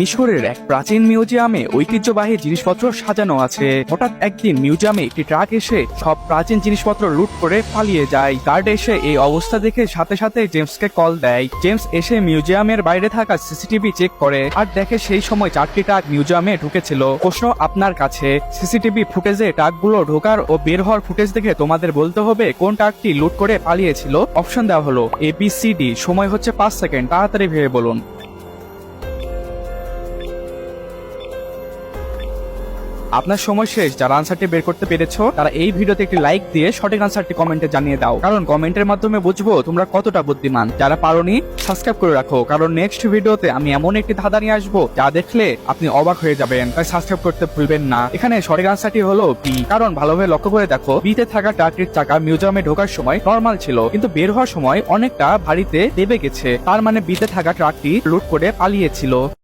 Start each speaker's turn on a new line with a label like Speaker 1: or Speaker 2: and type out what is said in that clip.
Speaker 1: মিশরের এক প্রাচীন মিউজিয়ামে ঐতিহ্যবাহী জিনিসপত্র সাজানো আছে। হঠাৎ একদিন মিউজিয়ামে একটি ট্রাক এসে সব প্রাচীন জিনিসপত্র লুট করে পালিয়ে যায়। গার্ড এসে এই অবস্থা দেখে সাথে সাথে জেমসকে কল দেয়। জেমস এসে মিউজিয়ামের বাইরে থাকা সিসিটিভি চেক করে আর দেখে সেই সময় চারটি ট্রাক মিউজিয়ামে ঢুকেছিল। প্রশ্ন আপনার কাছে, সিসিটিভি ফুটেজে ট্রাকগুলো ঢোকার ও বের হওয়ার ফুটেজ দেখে তোমাদের বলতে হবে কোন ট্রাকটি লুট করে পালিয়েছিল? অপশন দেওয়া হলো এ বি সি ডি সময় হচ্ছে পাঁচ সেকেন্ড। তাড়াতাড়ি ভেবে বলুন। আপনার সময় শেষ, যারা আনসারটি বের করতে পেরেছ, তারা এই ভিডিওতে একটি লাইক দিয়ে সঠিক আনসারটি কমেন্টে জানিয়ে দাও। কারণ কমেন্টের মাধ্যমে বুঝব তোমরা কতটা বুদ্ধিমান। যারা পারোনি সাবস্ক্রাইব করে রাখো। কারণ নেক্সট ভিডিওতে আমি এমন একটি ধাঁধা নিয়ে আসব, যা দেখলে আপনি অবাক হয়ে যাবেন। তাই সাবস্ক্রাইব করতে ভুলবেন না। এখানে সঠিক আনসারটি হলো বি কারণ ভালোভাবে লক্ষ্য করে দেখো বিতে থাকা ট্রাকটির চাকা মিউজিয়ামে ঢোকার সময় নর্মাল ছিল, কিন্তু বের হওয়ার সময় অনেকটা ভারীতে দেবে গেছে। তার মানে বিতে থাকা ট্রাকটি লুট করে পালিয়েছিল।